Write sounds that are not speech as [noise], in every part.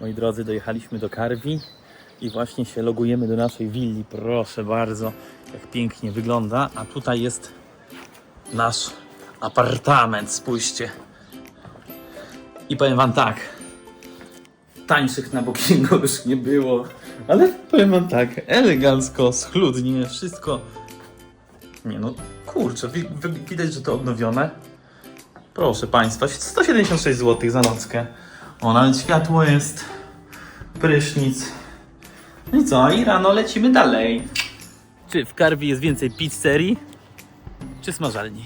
Moi drodzy, dojechaliśmy do Karwi i właśnie się logujemy do naszej willi. Proszę bardzo, jak pięknie wygląda. A tutaj jest nasz apartament, spójrzcie. I powiem wam tak, tańszych na bookingu [laughs] już nie było, ale powiem wam tak, elegancko, schludnie, wszystko. Nie no, kurczę, wi- wi- widać, że to odnowione. Proszę Państwa, 176 zł za nockę. O, nawet światło jest, prysznic. No i co, i rano lecimy dalej. Czy w Karwi jest więcej pizzerii, czy smażalni?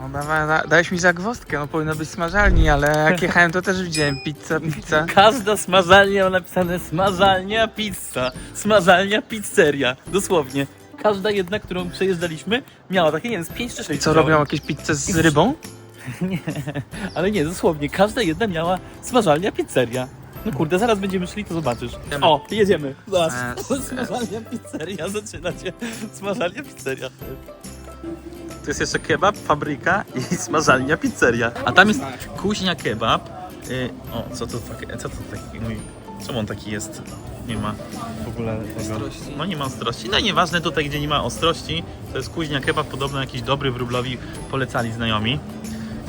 No dawaj, da, dałeś mi zagwozdkę, no powinno być smażalni, ale jak [laughs] jechałem to też widziałem pizza, pizza. Każda smażalnia ma napisane smażalnia pizza, smażalnia pizzeria. Dosłownie. Każda jedna, którą przejeżdżaliśmy, miała takie, nie wiem, z 5 czy 6 Co robią jakieś pizze z rybą? [laughs] Nie, ale nie, dosłownie. Każda jedna miała smażalnia pizzeria. No kurde, zaraz będziemy szli, to zobaczysz. O, jedziemy. Zobacz. Eee, [laughs] Smażalnia pizzeria, zaczyna się. Smażalnia pizzeria. To jest jeszcze kebab, fabryka i smażalnia pizzeria. A tam jest kuźnia kebab. Y, o, co to takie, co to taki mój, czemu on taki jest? Nie ma w ogóle tego. Ostrości. No nie ma ostrości. No i nieważne tutaj, gdzie nie ma ostrości, to jest kuźnia kebab, podobno jakiś dobry wróblowi polecali znajomi.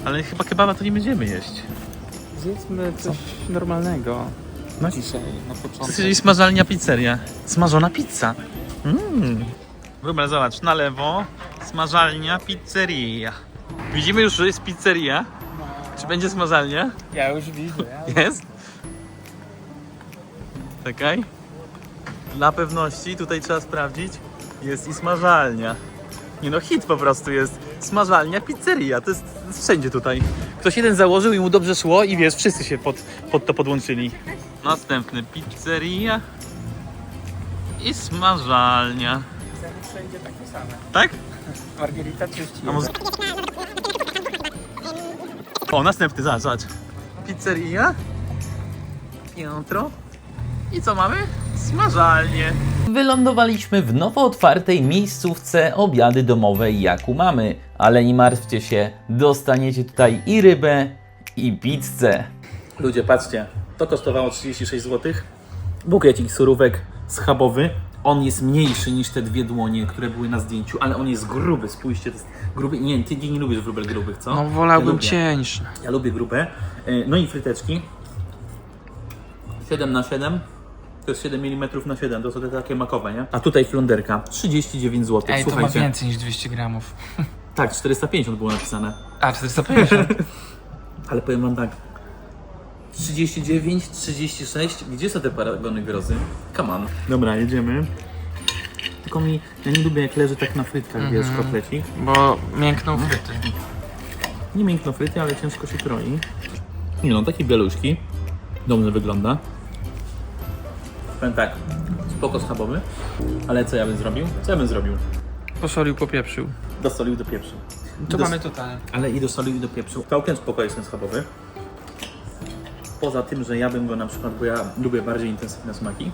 Ale chyba kebaba to nie będziemy jeść. Zjedzmy coś normalnego. No. Dzisiaj, na początek. jest smażalnia pizzeria. Smażona pizza. Mmm. Dobra, zobacz, na lewo smażalnia pizzeria. Widzimy już, że jest pizzeria. Czy będzie smażalnia? Ja już widzę. Jest. Czekaj. Dla pewności tutaj trzeba sprawdzić. Jest i smażalnia. Nie no, hit po prostu jest. Smażalnia, pizzeria. To jest wszędzie tutaj. Ktoś jeden założył i mu dobrze szło i wiesz, wszyscy się pod, pod to podłączyli. Następny pizzeria i smażalnia. Wszędzie takie same. Tak? Margherita 30. A może... O, następny, zobacz, zobacz. Pizzeria, piętro i co mamy? Smażalnie. Wylądowaliśmy w nowo otwartej miejscówce obiady domowe Jaku mamy, ale nie martwcie się, dostaniecie tutaj i rybę, i pizzę. Ludzie, patrzcie, to kosztowało 36 zł. Bukiecik surówek schabowy. On jest mniejszy niż te dwie dłonie, które były na zdjęciu, ale on jest gruby, spójrzcie, to jest gruby. Nie, ty nie lubisz wróbel grubych, co? No wolałbym ja cieńszy. Ja lubię grube. Y, No i fryteczki. 7 na 7 To jest 7 mm na 7, to są te takie makowe, nie? A tutaj flunderka. 39 zł. Ej, to ma Słuchajcie. więcej niż 200 gramów. [laughs] Tak, 450 było napisane. A, 450. [laughs] Ale powiem wam tak. 39, 36. Gdzie są te paragony grozy? Come on. Dobra, jedziemy. Tylko mi, ja nie lubię jak leży tak na frytkach, wiesz, kotlecik. Bo miękną fryty. Nie miękno fryty, ale ciężko się kroi. Nie no, takie bieluszki. Dobrze wygląda. Powiem tak, spoko schabowy. Ale co ja bym zrobił? Co ja bym zrobił? Posolił, popieprzył. Dosolił do pieprzu. To Dos- mamy tutaj. Ale i dosolił i do pieprzu. Całkiem spoko jest ten schabowy. Poza tym, że ja bym go na przykład, bo ja lubię bardziej intensywne smaki,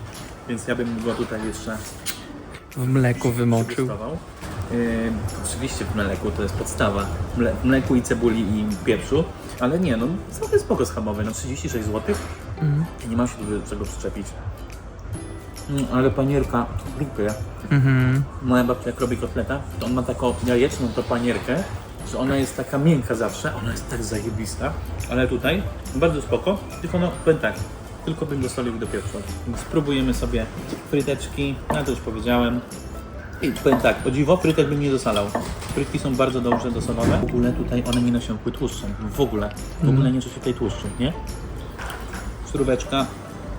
więc ja bym go tutaj jeszcze W mleku wymoczył. Yy, oczywiście w mleku to jest podstawa. Mle, w mleku i cebuli i pieprzu, ale nie, no całkiem spoko schabowy, no 36 zł. Nie mam się do czego przyczepić. Mm, ale panierka, lubię. Mhm. Moja babcia jak robi kotleta, to on ma taką jajeczną to panierkę, że ona jest taka miękka zawsze, ona jest tak zajebista, ale tutaj bardzo spoko, tylko no powiem tak, tylko bym dosolił do pieprzu. Więc spróbujemy sobie fryteczki, ja to już powiedziałem. I powiem tak, o dziwo frytek bym nie dosalał. Frytki są bardzo dobrze dosolone. W ogóle tutaj one nie nasiąkły tłuszczem, w ogóle. W ogóle nie czuć tutaj tłuszczu, nie? Suróweczka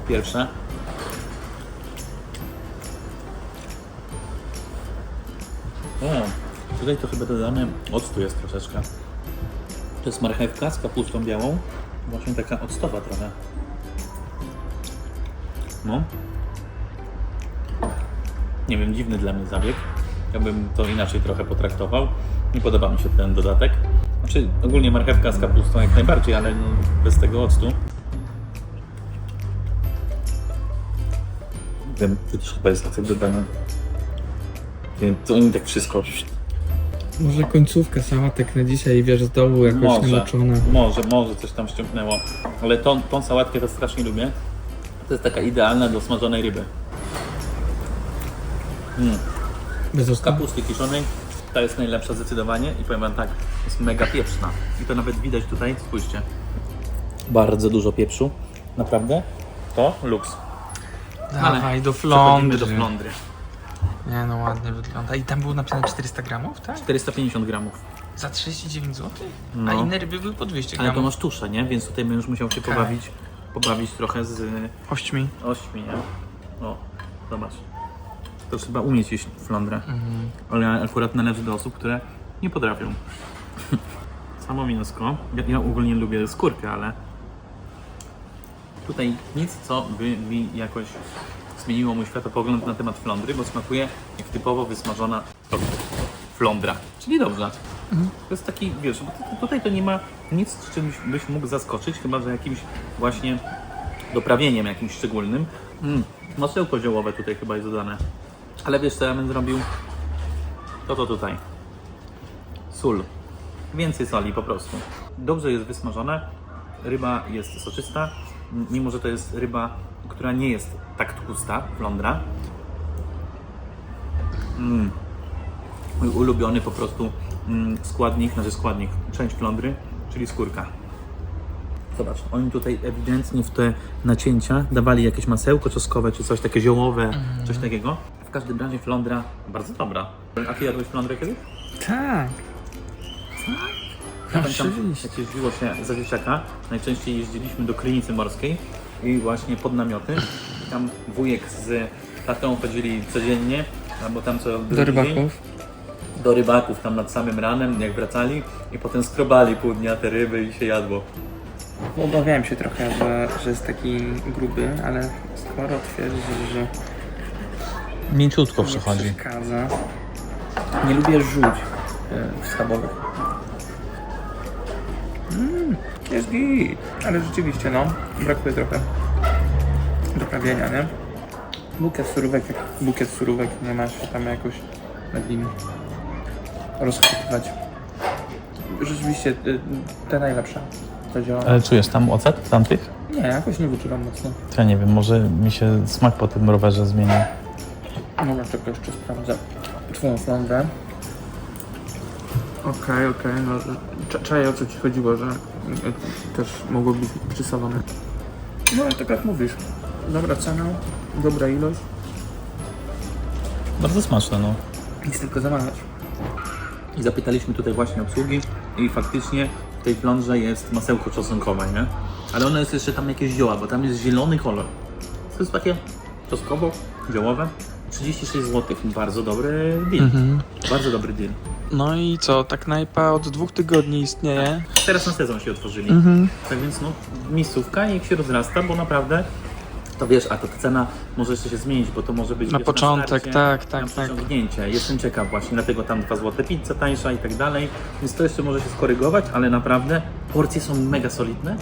pierwsza. O, tutaj to chyba dodane octu jest troszeczkę. To jest marchewka z kapustą białą. Właśnie taka octowa trochę. No. Nie wiem, dziwny dla mnie zabieg. Ja bym to inaczej trochę potraktował. Nie podoba mi się ten dodatek. Znaczy, ogólnie marchewka z kapustą jak najbardziej, ale no, bez tego octu. Wiem, to też chyba jest ocet dodany. To oni tak wszystko Może końcówkę sałatek na dzisiaj, wiesz, z dołu jakoś Może. namoczona. Może, może coś tam ściągnęło. Ale tą, tą sałatkę to strasznie lubię. To jest taka idealna do smażonej ryby. Mm. Bez Z kapusty kiszonej ta jest najlepsza zdecydowanie i powiem wam tak, jest mega pieprzna. I to nawet widać tutaj, spójrzcie. Bardzo dużo pieprzu, naprawdę. To luks. Dawaj, do Przechodzimy do flądry. Nie no, ładnie wygląda. I tam było napisane 400 gramów, tak? 450 gramów. Za 39 zł? A No. inne ryby były po 200 Ale to masz tuszę, nie? Więc tutaj będziesz musiał się Okej. pobawić, pobawić trochę z Ośćmi. ośmi, nie? O, zobacz. To trzeba umieć jeść flądrę. Mhm. Ale akurat należy do osób, które nie potrafią. [laughs] Samo mięsko. Ja, ja ogólnie lubię skórkę, ale tutaj nic, co by mi jakoś zmieniło mój światopogląd na temat flądry, bo smakuje jak typowo wysmażona flądra. Czyli dobrze. To jest taki, wiesz, tutaj to nie ma nic, z czymś byś mógł zaskoczyć, chyba że jakimś właśnie doprawieniem jakimś szczególnym. Mm, masełko ziołowe tutaj chyba jest dodane. Ale wiesz co ja bym zrobił? To to tutaj. Sól. Więcej soli po prostu. Dobrze jest wysmażone. Ryba jest soczysta. Mimo, że to jest ryba, która nie jest tak tłusta, flądra. Mm. Mój ulubiony po prostu mm, składnik, znaczy składnik, część flądry, czyli skórka. Zobacz, oni tutaj ewidentnie w te nacięcia dawali jakieś masełko czosnkowe, czy coś takie ziołowe, coś takiego. W każdym razie flądra bardzo dobra. A ty jadłeś flądrę kiedyś? Tak. Ja pamiętam, jak jeździło się za dzieciaka, najczęściej jeździliśmy do Krynicy Morskiej i właśnie pod namioty. Tam wujek z tatą chodzili codziennie, albo tam co Do rybaków. do rybaków tam nad samym ranem, jak wracali i potem skrobali pół dnia te ryby i się jadło. Obawiałem się trochę, że, że jest taki gruby, ale skoro twierdzisz, że Mięciutko nie przeszkadza. Nie lubię żółć e, schabowych. Jest git. Ale rzeczywiście, no, brakuje trochę doprawienia, nie? Bukiet surówek, jak bukiet surówek, nie ma się tam jakoś nad nim rozchwytywać. Rzeczywiście, y, te najlepsze. To działa. Ale czujesz tam ocet tamtych? Nie, jakoś nie wyczuwam mocno. Ja nie wiem, może mi się smak po tym rowerze zmieni. Dobra, czekaj, jeszcze sprawdzę twoją flądrę. Okej, okej, no cz- czaję o co ci chodziło, że też mogło być przysolone. No ale tak jak mówisz, dobra cena, dobra ilość, Bardzo smaczne, no. nic tylko zamawiać. I zapytaliśmy tutaj właśnie obsługi i faktycznie w tej flądrze jest masełko czosnkowe, nie? Ale ono jest jeszcze tam jakieś zioła, bo tam jest zielony kolor. To jest takie czosnkowo, ziołowe. 36 zł, bardzo dobry deal. Bardzo dobry deal. No i co, ta knajpa od dwóch tygodni istnieje. Teraz na sezon się otworzyli. Mhm. Tak więc no, miejscówka niech się rozrasta, bo naprawdę to wiesz, a to ta cena może jeszcze się zmienić, bo to może być Na wiesz, początek, starcie, tak, tak, na tak. przeciągnięcie. Jestem ciekaw właśnie, dlatego tam 2 zł pizza tańsza i tak dalej, więc to jeszcze może się skorygować, ale naprawdę porcje są mega solidne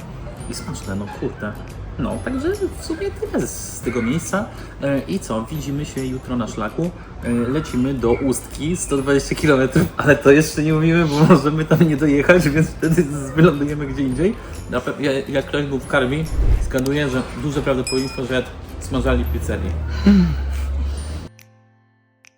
i smaczne, no kurde. No, także w sumie tyle z tego miejsca. E, I co, widzimy się jutro na szlaku. E, Lecimy do Ustki, 120 km, ale to jeszcze nie mówimy, bo możemy tam nie dojechać, więc wtedy wylądujemy gdzie indziej. Jak ktoś był w Karmi, zgaduję, że duże prawdopodobieństwo, że smażali w pizzerii.